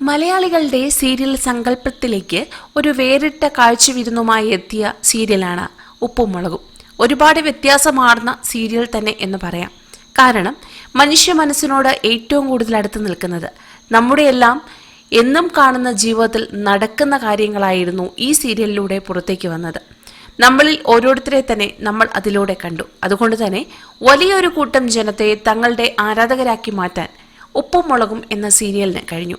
മലയാളികളുടെ സീരിയൽ സങ്കല്പത്തിലേക്ക് ഒരു വേറിട്ട കാഴ്ചവിരുന്നുമായി എത്തിയ സീരിയലാണ് ഉപ്പും മുളകും ഒരുപാട് വ്യത്യാസമാർന്ന സീരിയൽ തന്നെ എന്ന് പറയാം. കാരണം മനുഷ്യ മനസ്സിനോട് ഏറ്റവും കൂടുതൽ അടുത്ത് നിൽക്കുന്നത് നമ്മുടെയെല്ലാം എന്നും കാണുന്ന ജീവിതത്തിൽ നടക്കുന്ന കാര്യങ്ങളായിരുന്നു ഈ സീരിയലിലൂടെ പുറത്തേക്ക് വന്നത്. നമ്മളിൽ ഓരോരുത്തരെ തന്നെ നമ്മൾ അതിലൂടെ കണ്ടു. അതുകൊണ്ട് തന്നെ വലിയൊരു കൂട്ടം ജനത്തെ തങ്ങളുടെ ആരാധകരാക്കി മാറ്റാൻ ഉപ്പും മുളകും എന്ന സീരിയലിന് കഴിഞ്ഞു.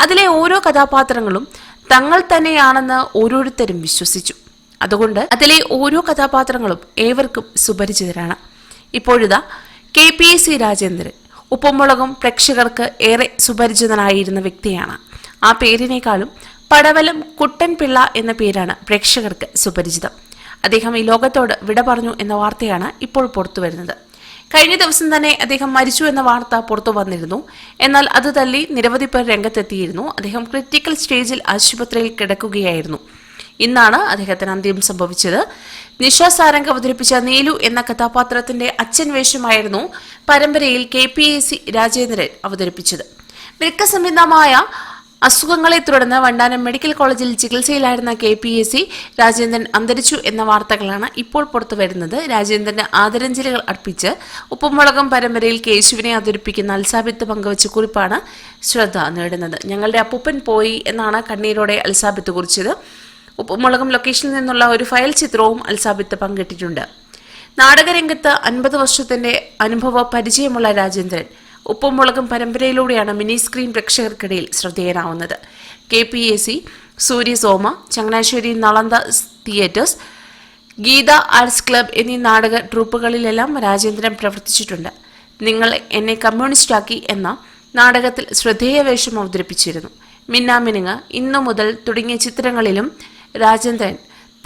അതിലെ ഓരോ കഥാപാത്രങ്ങളും തങ്ങൾ തന്നെയാണെന്ന് ഓരോരുത്തരും വിശ്വസിച്ചു. അതുകൊണ്ട് അതിലെ ഓരോ കഥാപാത്രങ്ങളും ഏവർക്കും സുപരിചിതരാണ്. ഇപ്പോഴിതാ K P S C Rajendran ഉപ്പുമുളകും പ്രേക്ഷകർക്ക് ഏറെ സുപരിചിതനായിരുന്ന വ്യക്തിയാണ്. ആ പേരിനേക്കാളും പടവലം കുട്ടൻ പിള്ള എന്ന പേരാണ് പ്രേക്ഷകർക്ക് സുപരിചിതം. അദ്ദേഹം ഈ ലോകത്തോട് വിട പറഞ്ഞു എന്ന വാർത്തയാണ് ഇപ്പോൾ പുറത്തു വരുന്നത് കഴിഞ്ഞ ദിവസം തന്നെ അദ്ദേഹം മരിച്ചു എന്ന വാർത്ത പുറത്തു വന്നിരുന്നു. എന്നാൽ അത് തള്ളി നിരവധി പേർ രംഗത്തെത്തിയിരുന്നു. അദ്ദേഹം ക്രിറ്റിക്കൽ സ്റ്റേജിൽ ആശുപത്രിയിൽ കിടക്കുകയായിരുന്നു. ഇന്നാണ് അദ്ദേഹത്തിന് അന്ത്യം സംഭവിച്ചത്. നിഷ സാരംഗ് അവതരിപ്പിച്ച നീലു എന്ന കഥാപാത്രത്തിന്റെ അച്ഛൻ വേഷമായിരുന്നു പരമ്പരയിൽ K P A C Rajendran അവതരിപ്പിച്ചത്. സംബന്ധമായ അസുഖങ്ങളെ തുടർന്ന് വണ്ടാനം മെഡിക്കൽ കോളേജിൽ ചികിത്സയിലായിരുന്ന K P S C Rajendran അന്തരിച്ചു എന്ന വാർത്തകളാണ് ഇപ്പോൾ പുറത്തുവരുന്നത് രാജേന്ദ്രന് ആദരാഞ്ജലികൾ അർപ്പിച്ച് ഉപ്പുമുളകം പരമ്പരയിൽ കേശുവിനെ അവതരിപ്പിക്കുന്ന അൽസാബിത്ത് പങ്കുവച്ച കുറിപ്പാണ് ശ്രദ്ധ നേടുന്നത്. ഞങ്ങളുടെ അപ്പൂപ്പൻ പോയി എന്നാണ് കണ്ണീരോടെ അൽസാബിത്ത് കുറിച്ചത്. ഉപ്പുമുളകം ലൊക്കേഷനിൽ നിന്നുള്ള ഒരു ഫയൽ ചിത്രവും അൽസാബിത്ത് പങ്കിട്ടിട്ടുണ്ട്. നാടകരംഗത്ത് അൻപത് വർഷത്തിന്റെ അനുഭവ പരിചയമുള്ള രാജേന്ദ്രൻ ഉപ്പും മുളകും പരമ്പരയിലൂടെയാണ് മിനി സ്ക്രീൻ പ്രേക്ഷകർക്കിടയിൽ ശ്രദ്ധേയനാവുന്നത്. K P A C Surya Soma Changanassery Nalanda theatres Geetha arts club എന്നീ നാടക ട്രൂപ്പുകളിലെല്ലാം രാജേന്ദ്രൻ പ്രവർത്തിച്ചിട്ടുണ്ട്. നിങ്ങൾ എന്നെ കമ്മ്യൂണിസ്റ്റാക്കി എന്ന നാടകത്തിൽ ശ്രദ്ധേയ വേഷം അവതരിപ്പിച്ചിരുന്നു. മിന്നാമിനുങ്ങ് ഇന്നു മുതൽ തുടങ്ങിയ ചിത്രങ്ങളിലും രാജേന്ദ്രൻ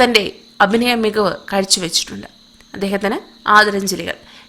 തന്റെ അഭിനയ മികവ് കാഴ്ചവെച്ചിട്ടുണ്ട്. അദ്ദേഹത്തിന് ആദരാഞ്ജലികൾ.